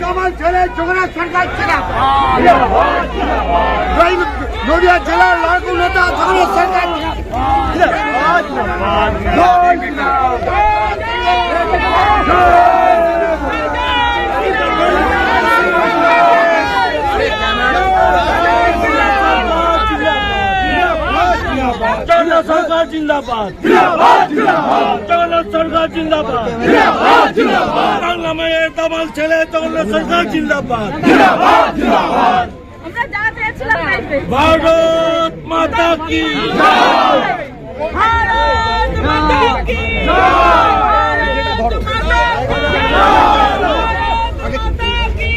কামাল ছেলে জগন্নাথ সরকার ছেলে। নদিয়া জেলার লড়কু নেতা সরকার জগন্নাথ সরকার জিন্দাবাদ। জগন্নাথ সরকার জিন্দাবাদ। বাংলা মেয়ের দামাল ছেলে জগন্নাথ সরকার জিন্দাবাদ। ভারত মাতা কি? ভারত মাতা কি? ভারত মাতা কি?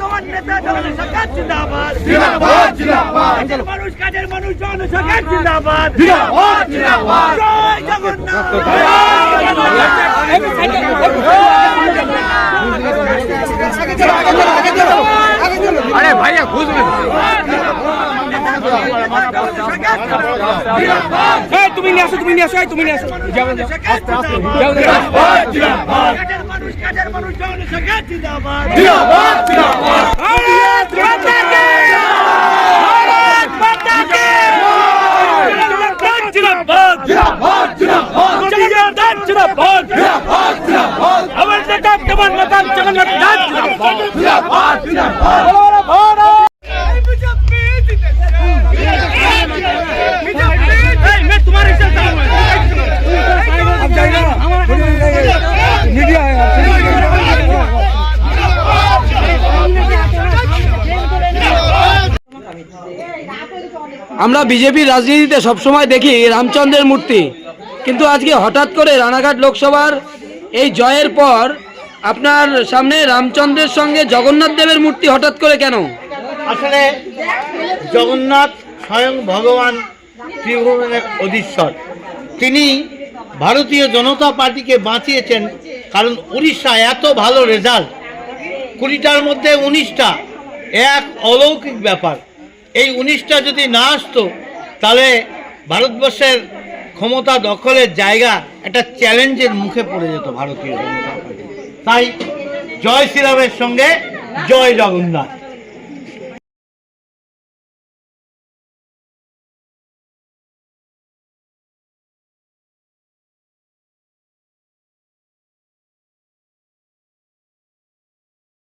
তোমার নেতা জগন্নাথ সরকার জিন্দাবাদ। জিন্দাবাদ জিন্দাবাদ। কাজের মানুষ কাজের মানুষ জগন্নাথ সরকার জিন্দাবাদ। জিন্দাবাদ জিন্দাবাদ। জয় জগন্নাথ। আরে ভাইয়া বুঝবেন তুমি নিয়ে আসো তুমি নিয়ে আসো তুমি নিয়ে আসো। যাও, যাও। কাজের মানুষ জগন্নাথ সরকার জিন্দাবাদ। জিন্দাবাদ জিন্দাবাদ। ভারত মাতা কি ভারত মাতা কি জিন্দাবাদ জিন্দাবাদ। জিন্দাবাদ জগন্নাথ জিন্দাবাদ। জিন্দাবাদ জিন্দাবাদ। আমার নেতা কেমন নেতা জগন্নাথ জিন্দাবাদ জিন্দাবাদ। জিন্দাবাদ এই, আমরা বিজেপির রাজনীতিতে সবসময় দেখি রামচন্দ্রের মূর্তি। কিন্তু আজকে হঠাৎ করে রানাঘাট লোকসভার এই জয়ের পর আপনার সামনে রামচন্দ্রের সঙ্গে জগন্নাথ দেবের মূর্তি হঠাৎ করে কেন? আসলে জগন্নাথ স্বয়ং ভগবান ত্রিভুবনের অধীশ্বর। তিনি ভারতীয় জনতা পার্টিকে বাঁচিয়েছেন কারণ উড়িষ্যা এত ভালো রেজাল্ট। কুড়িটার মধ্যে উনিশটা এক অলৌকিক ব্যাপার। এই উনিশটা যদি না আসতো, তাহলে ভারতবর্ষের ক্ষমতা দখলের জায়গা একটা চ্যালেঞ্জের মুখে পড়ে যেত ভারতীয় জনতা পার্টি। তাই জয় শ্রীরামের সঙ্গে জয় জগন্নাথ।